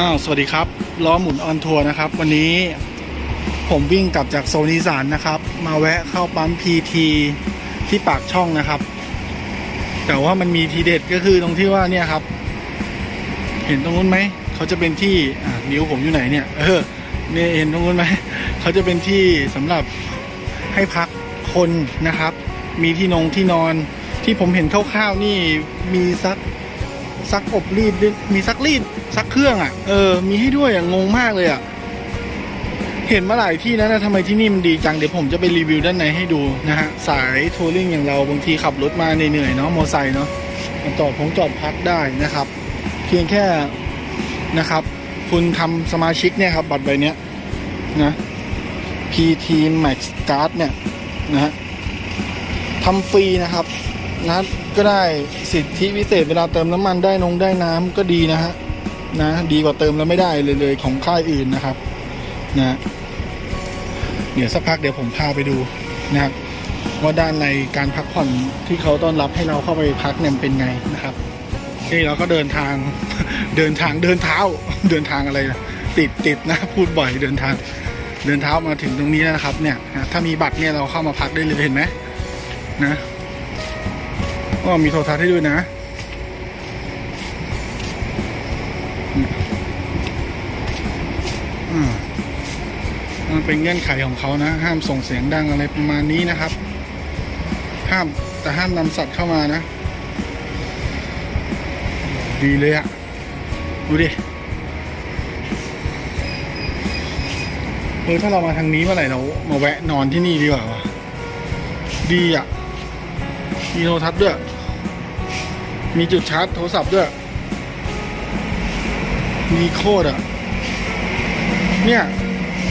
อ้าว สวัสดีครับล้อหมุนออนทัวร์นะครับ วันนี้ผมวิ่งกลับจากโซนอีสานนะครับ มาแวะเข้าปั๊มพีทีที่ปากช่องนะครับ แต่ว่ามันมีทีเด็ดก็คือตรงที่ว่าเนี่ยครับ เห็นตรงนู้นไหมเขาจะเป็นที่อะนิ้วผมอยู่ไหนเนี่ย เออเนี่ยเห็นตรงนู้นไหมเขาจะเป็นที่สำหรับให้พักคนนะครับ มีที่นงที่นอนที่ผมเห็นคร่าวๆนี่มีซัก ซักอบรีดมีซักรีดซักเครื่องอะเออมีให้ด้วยอะงงมากเลยอะเห็นมาหลายที่แล้วนะทำไมที่นี่มันดีจังเดี๋ยวผมจะไปรีวิวด้านในให้ดูนะฮะสายทัวริงอย่างเราบางทีขับรถมาเหนื่อยๆเนาะมอไซค์เนาะมาจอดพงจอดพักได้นะครับ เพียงแค่นะครับ คุณทำสมาชิกเนี่ยครับ บัตรใบเนี้ยนะ PT Max Card เนี่ยนะฮะทำฟรีนะครับ นะก็ได้สิทธิพิเศษเวลาเติมน้ำมันได้นงได้น้ำก็ดีนะฮะนะดีกว่าเติมแล้วไม่ได้เลยเลยของค่ายอื่นนะครับนะเดี๋ยวสักพักเดี๋ยวผมพาไปดูนะครับว่าด้านในการพักผ่อนที่เขาต้อนรับให้เราเข้าไปพักเนี่ยเป็นไงนะครับนี่เราก็เดินทางเดินทางเดินเท้าเดินทางอะไรนะติดติดนะพูดบ่อยเดินทางเดินเท้ามาถึงตรงนี้นะครับเนี่ยถ้ามีบัตรเนี่ยเราเข้ามาพักได้เลยเห็นไหมนะ ก็มีโทรทัศน์ให้ด้วยนะอืมมันเป็นเงื่อนไขของเขานะ ห้ามส่งเสียงดังอะไรประมาณนี้นะครับ ห้ามแต่ห้ามนำสัตว์เข้ามานะ ดีเลยอะดูดิเออถ้าเรามาทางนี้เมื่อไหร่เรามาแวะนอนที่นี่ดีกว่าวะดีอะมีโทรทัศน์ด้วย มีจุดชาร์จโทรศัพท์ด้วย มีโคตรอะ เนี่ย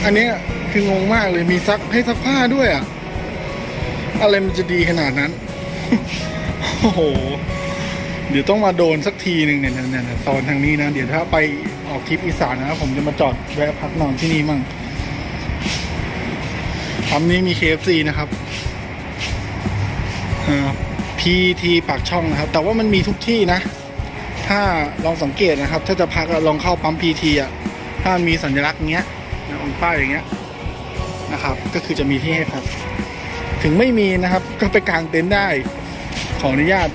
อันนี้คืองงมากเลยมีซักให้ซักผ้าด้วยอะ อะไรมันจะดีขนาดนั้น โอ้โห เดี๋ยวต้องมาโดนสักทีหนึ่งเนี่ยเนี่ยเนี่ยโซนทางนี้นะ เดี๋ยวถ้าไปออกทริปอีสานนะผมจะมาจอดแวะพักนอนที่นี่มั่งปั๊มนี้มี KFC นะครับอ่า PT ปากช่องนะครับ แต่ว่ามันมีทุกที่นะ ถ้าลองสังเกตนะครับ ถ้าจะพักลองเข้าปั๊ม PT อะถ้ามีสัญลักษณ์เงี้ยมีป้ายอย่างเงี้ยนะครับ ก็คือจะมีที่ให้พักถึงไม่มีนะครับ ก็ไปกางเต็นท์ได้ ขออนุญาต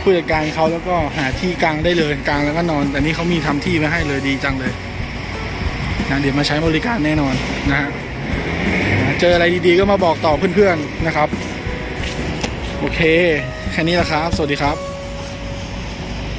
ผู้จัดการเขาแล้วก็หาที่กางได้เลยกางแล้วก็นอน แต่นี่เขามีทำที่ไว้ให้เลยดีจังเลยนะเดี๋ยวมาใช้บริการแน่นอนนะฮะเจออะไรดีๆก็มาบอกต่อเพื่อนๆนะครับ โอเค แค่นี้แหละครับ สวัสดีครับ